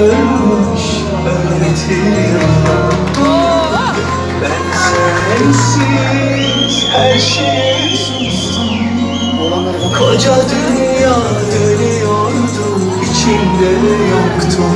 ölmüş öğretiyor Ben sensiz her şeye sustum Koca dünya dönüyordu içimde yoktum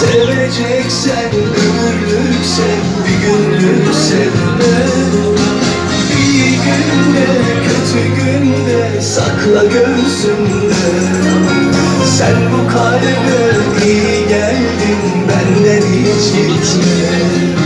Seveceksen ömürlük sev bir günlük sevme. İyi günde kötü günde sakla göğsünde Sen bu kalbe iyi geldin benden hiç gitme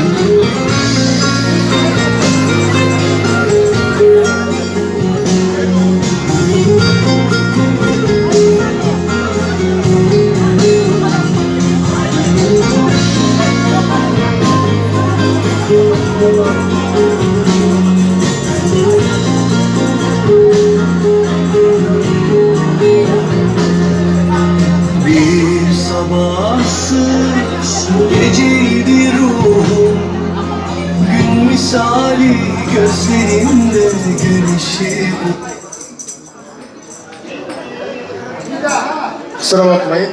sabahsız geceydi ruhum Gün misali gözlerimde gün ışığı Kusura bakmayın.